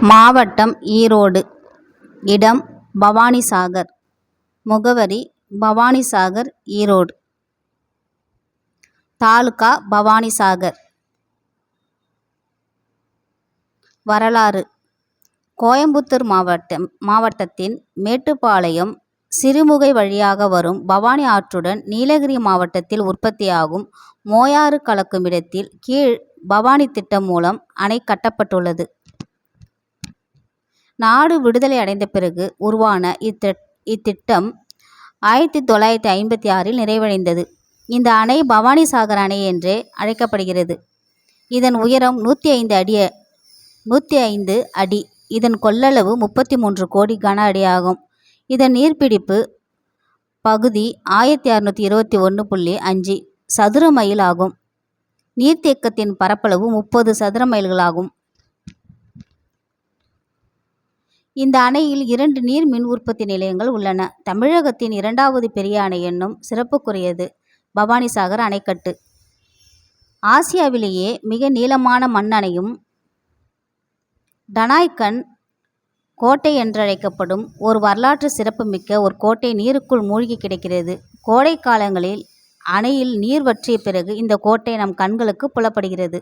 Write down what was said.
மாவட்டம் ஈரோடு. இடம் பவானிசாகர். முகவரி பவானிசாகர் ஈரோடு. தாலுகா பவானிசாகர். வரலாறு. கோயம்புத்தூர் மாவட்டம் மாவட்டத்தின் மேட்டுப்பாளையம் சிறுமுகை வழியாக வரும் பவானி ஆற்றுடன் நீலகிரி மாவட்டத்தில் உற்பத்தியாகும் மோயாறு கலக்குமிடத்தில் கீழ் பவானி திட்டம் மூலம் அணை கட்டப்பட்டுள்ளது. நாடு விடுதலை அடைந்த பிறகு உருவான இத்திட் இத்திட்டம் ஆயிரத்தி தொள்ளாயிரத்தி ஐம்பத்தி ஆறில் நிறைவடைந்தது. இந்த அணை பவானிசாகர் அணை என்றே அழைக்கப்படுகிறது. இதன் உயரம் நூற்றி ஐந்து அடி நூற்றி ஐந்து அடி. இதன் கொள்ளளவு முப்பத்தி மூன்று கோடி கன அடி ஆகும் இதன் நீர்பிடிப்பு பகுதி ஆயிரத்தி அறுநூத்தி இருபத்தி ஒன்று புள்ளி அஞ்சு சதுர மைல் ஆகும். நீர்த்தேக்கத்தின் பரப்பளவு முப்பது சதுர மைல்களாகும். இந்த அணையில் இரண்டு நீர் மின் உற்பத்தி நிலையங்கள் உள்ளன. தமிழகத்தின் இரண்டாவது பெரிய அணை என்னும் சிறப்புக்குரியது பவானிசாகர் அணைக்கட்டு. ஆசியாவிலேயே மிக நீளமான மண் அணையும் டனாய்கன் கோட்டை என்றழைக்கப்படும் ஒரு வரலாற்று சிறப்புமிக்க ஒரு கோட்டை நீருக்குள் மூழ்கி கிடக்கிறது. கோடை காலங்களில் அணையில் நீர் வற்றிய பிறகு இந்த கோட்டை நம் கண்களுக்கு புலப்படுகிறது.